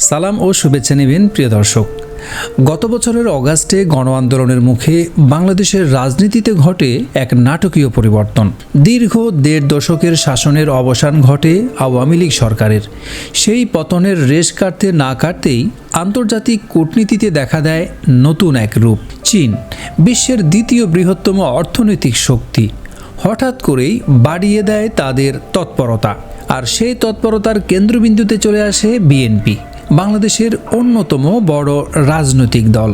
সালাম ও শুভেচ্ছা নেবেন প্রিয় দর্শক। গত বছরের অগাস্টে গণ আন্দোলনের মুখে বাংলাদেশের রাজনীতিতে ঘটে এক নাটকীয় পরিবর্তন। দীর্ঘ দেড় দশকের শাসনের অবসান ঘটে আওয়ামী লীগ সরকারের। সেই পতনের রেশ কাটতে না কাটতেই আন্তর্জাতিক কূটনীতিতে দেখা দেয় নতুন এক রূপ, চীন, বিশ্বের দ্বিতীয় বৃহত্তম অর্থনৈতিক শক্তি। হঠাৎ করেই বাড়িয়ে দেয় তাদের তৎপরতা। আর সেই তৎপরতার কেন্দ্রবিন্দুতে চলে আসে বিএনপি। বাংলাদেশের অন্যতম বড় রাজনৈতিক দল।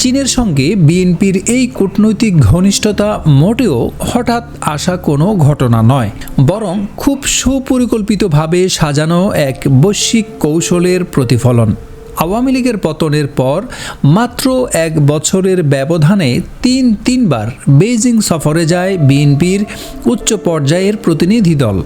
চীনের সঙ্গে বিএনপির এই কূটনৈতিক ঘনিষ্ঠতা মোটেও হঠাৎ আসা কোনো ঘটনা নয়, বরং খুব সুপরিকল্পিতভাবে সাজানো এক বৈশ্বিক কৌশলের প্রতিফলন। আওয়ামী লীগের পতনের পর মাত্র এক বছরের ব্যবধানে তিন তিনবার বেইজিং সফরে যায় বিএনপির উচ্চ পর্যায়ের প্রতিনিধি দল।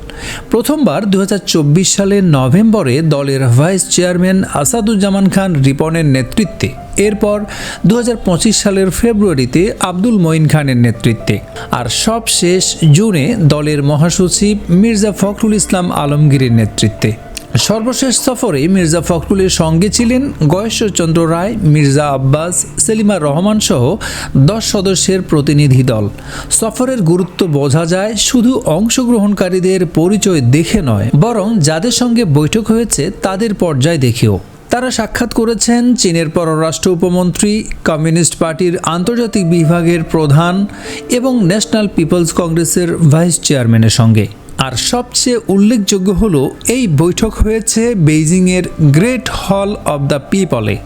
প্রথমবার দু হাজার চব্বিশ সালের নভেম্বরে দলের ভাইস চেয়ারম্যান আসাদুজ্জামান খান রিপনের নেতৃত্বে। এরপর দু হাজার পঁচিশ সালের ফেব্রুয়ারিতে আব্দুল মঈন খানের নেতৃত্বে। আর সবশেষ জুনে দলের মহাসচিব মির্জা ফখরুল ইসলাম আলমগীরের নেতৃত্বে। সর্বশেষ সফরে মির্জা ফখরুলের সঙ্গে ছিলেন গয়েশ্বরচন্দ্র রায়, মির্জা আব্বাস, সেলিমা রহমান সহ দশ সদস্যের প্রতিনিধি দল। সফরের গুরুত্ব বোঝা যায়, শুধু অংশগ্রহণকারীদের পরিচয় দেখে নয়, বরং যাদের সঙ্গে বৈঠক হয়েছে তাদের পর্যায় দেখেও। তারা সাক্ষাৎ করেছেন চীনের পররাষ্ট্র উপমন্ত্রী, কমিউনিস্ট পার্টির আন্তর্জাতিক বিভাগের প্রধান এবং ন্যাশনাল পিপলস কংগ্রেসের ভাইস চেয়ারম্যানের সঙ্গে। আর সবচেয়ে উল্লেখযোগ্য হলো, এই বৈঠক হয়েছে বেইজিংয়ের গ্রেট হল অব দ্য পিপলে,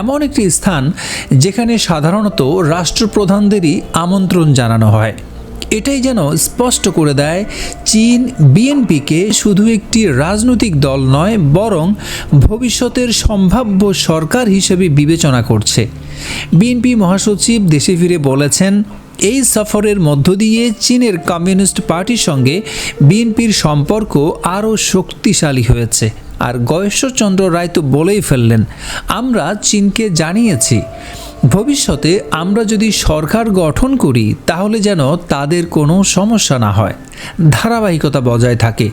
এমন একটি স্থান যেখানে সাধারণত রাষ্ট্রপ্রধানদেরই আমন্ত্রণ জানানো হয়। এটাই যেন স্পষ্ট করে দেয়, চীন বিএনপিকে শুধু একটি রাজনৈতিক দল নয়, বরং ভবিষ্যতের সম্ভাব্য সরকার হিসেবে বিবেচনা করছে। বিএনপি মহাসচিব দেশে ফিরে বলেছেন এই সফরের মধ্য দিয়ে চীনের কমিউনিস্ট পার্টির সঙ্গে বিএনপির সম্পর্ক আরও শক্তিশালী হয়েছে। আর গয়েশ্বরচন্দ্র রায় তো বলেই ফেললেন, আমরা চীনকে জানিয়েছি। ভবিষ্যতে আমরা যদি সরকার গঠন করি, তাহলে যেন তাদের কোনো সমস্যা না হয়। ধারাবাহিকতা বজায় থাকে।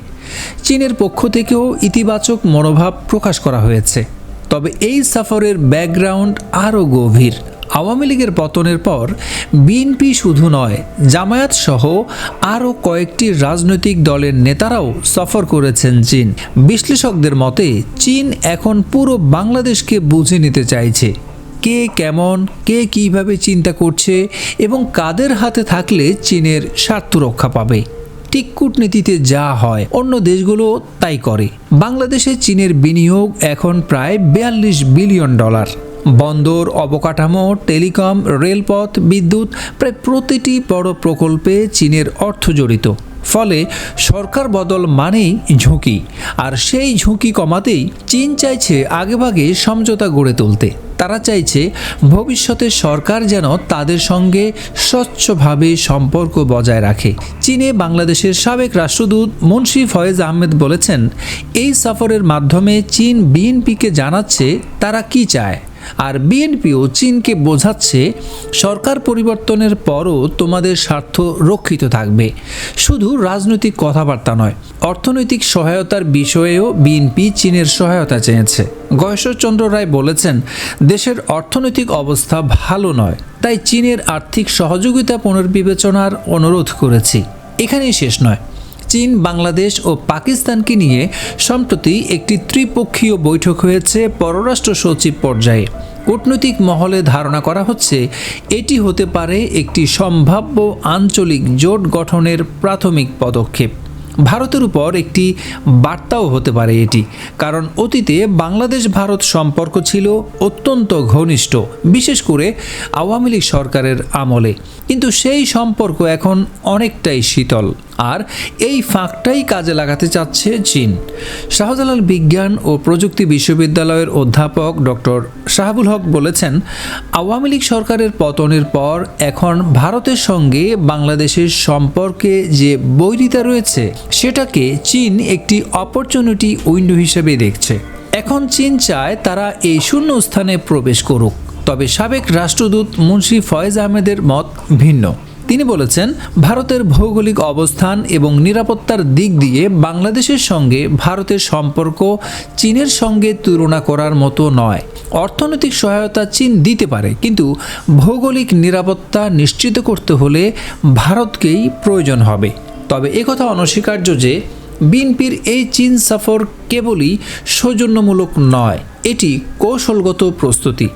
চীনের পক্ষ থেকেও ইতিবাচক মনোভাব প্রকাশ করা হয়েছে। তবে এই সফরের ব্যাকগ্রাউন্ড আরও গভীর। আওয়ামী লীগের পতনের পর বিএনপি শুধু নয়, জামায়াত সহ আরও কয়েকটি রাজনৈতিক দলের নেতারাও সফর করেছেন চীন। বিশ্লেষকদের মতে, চীন এখন পুরো বাংলাদেশকে বুঝে নিতে চাইছে। কে কেমন, কে কীভাবে চিন্তা করছে এবং কাদের হাতে থাকলে চীনের স্বার্থ রক্ষা পাবে। ঠিক কূটনীতিতে যা হয়, অন্য দেশগুলো তাই করে। বাংলাদেশে চীনের বিনিয়োগ এখন প্রায় বিয়াল্লিশ বিলিয়ন ডলার। বন্দর, অবকাঠামো, টেলিকম, রেলপথ, বিদ্যুৎ, প্রায় প্রতিটি বড় প্রকল্পে চীনের অর্থ জড়িত। ফলে সরকার বদল মানেই ঝুঁকি, আর সেই ঝুঁকি কমাতেই চীন চাইছে আগেভাগে সমঝোতা গড়ে তুলতে। তারা চাইছে ভবিষ্যতে সরকার যেন তাদের সঙ্গে স্বচ্ছভাবে সম্পর্ক বজায় রাখে। চীনে বাংলাদেশের সাবেক রাষ্ট্রদূত মুন্সি ফয়েজ আহমেদ বলেছেন, এই সফরের মাধ্যমে চীন বিএনপিকে জানাচ্ছে তারা কি চায়? আর বিএনপিও চীনকে বোঝাচ্ছে সরকার পরিবর্তনের পরও তোমাদের স্বার্থ রক্ষিত থাকবে। শুধু রাজনৈতিক কথাবার্তা নয়, অর্থনৈতিক সহায়তার বিষয়েও বিএনপি চীনের সহায়তা চেয়েছে। গয়েশ্বরচন্দ্র রায় বলেছেন, দেশের অর্থনৈতিক অবস্থা ভালো নয়, তাই চীনের আর্থিক সহযোগিতা পুনর্বিবেচনার অনুরোধ করেছি। এখানেই শেষ নয়। চীন, বাংলাদেশ ও পাকিস্তানকে নিয়ে সম্প্রতি একটি ত্রিপক্ষীয় বৈঠক হয়েছে পররাষ্ট্র সচিব পর্যায়ে। কূটনৈতিক মহলে ধারণা করা হচ্ছে, এটি হতে পারে একটি সম্ভাব্য আঞ্চলিক জোট গঠনের প্রাথমিক পদক্ষেপ। ভারতের উপর একটি বার্তাও হতে পারে এটি, কারণ অতীতে বাংলাদেশ ভারত সম্পর্ক ছিল অত্যন্ত ঘনিষ্ঠ, বিশেষ করে আওয়ামী লীগ সরকারের আমলে। কিন্তু সেই সম্পর্ক এখন অনেকটাই শীতল। আর এই ফাঁকটাই কাজে লাগাতে চাচ্ছে চীন। শাহজালাল বিজ্ঞান ও প্রযুক্তি বিশ্ববিদ্যালয়ের অধ্যাপক ডক্টর শাহাবুল হক বলেছেন, আওয়ামী লীগ সরকারের পতনের পর এখন ভারতের সঙ্গে বাংলাদেশের সম্পর্কে যে বৈরিতা রয়েছে, সেটাকে চীন একটি অপরচুনিটি উইন্ডো হিসেবে দেখছে। এখন চীন চায় তারা এই শূন্য স্থানে প্রবেশ করুক। তবে সাবেক রাষ্ট্রদূত মুন্সি ফয়েজ আহমেদের মত ভিন্ন। তিনি বলেছেন, ভারতের ভৌগোলিক অবস্থান এবং নিরাপত্তার দিক দিয়ে বাংলাদেশের সঙ্গে ভারতের সম্পর্ক চীনের সঙ্গে তুলনা করার মতো নয়। অর্থনৈতিক সহায়তা চীন দিতে পারে, কিন্তু ভৌগোলিক নিরাপত্তা নিশ্চিত করতে হলে ভারতকেই প্রয়োজন হবে। তবে একথা অনস্বীকার্য যে, বিএনপির এই চীন সফর কেবলই সৌজন্যমূলক নয়, এটি কৌশলগত প্রস্তুতি।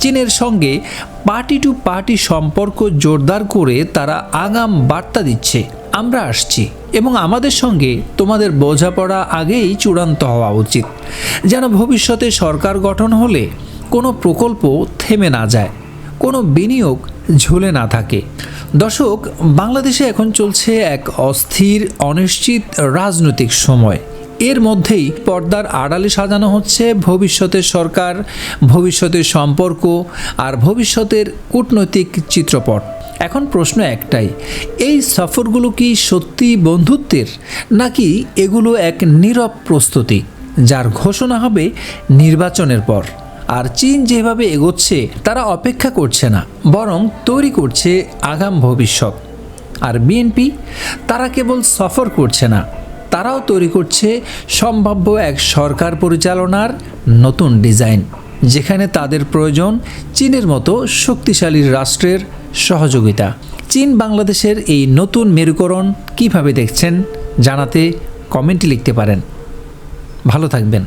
চীনের সঙ্গে পার্টি টু পার্টি সম্পর্ক জোরদার করে তারা আগাম বার্তা দিচ্ছে। আমরা আসছি এবং আমাদের সঙ্গে তোমাদের বোঝাপড়া আগেই চূড়ান্ত হওয়া উচিত। যেন ভবিষ্যতে সরকার গঠন হলে কোনো প্রকল্প থেমে না যায়, কোনো বিনিয়োগ ঝুলে না থাকে। দর্শক, বাংলাদেশে এখন চলছে এক অস্থির, অনিশ্চিত রাজনৈতিক সময়। এর মধ্যেই পর্দার আড়ালে সাজানো হচ্ছে ভবিষ্যতের সরকার, ভবিষ্যতের সম্পর্ক আর ভবিষ্যতের কূটনৈতিক চিত্রপট। এখন প্রশ্ন একটাই, এই সফরগুলো কি সত্যি বন্ধুত্বের, নাকি এগুলো এক নীরব প্রস্তুতি, যার ঘোষণা হবে নির্বাচনের পর? আর চীন যেভাবে এগোচ্ছে, তারা অপেক্ষা করছে না, বরং তৈরি করছে আগাম ভবিষ্যৎ। আর বিএনপি, তারা কেবল সফর করছে না তারাও তৈরি করছে সম্ভাব্য এক সরকার পরিচালনার নতুন ডিজাইন, যেখানে তাদের প্রয়োজন চীনের মতো শক্তিশালী রাষ্ট্রের সহযোগিতা। চীন বাংলাদেশের এই নতুন মেরুকরণ কীভাবে দেখছেন, জানাতে কমেন্টে লিখতে পারেন। ভালো থাকবেন।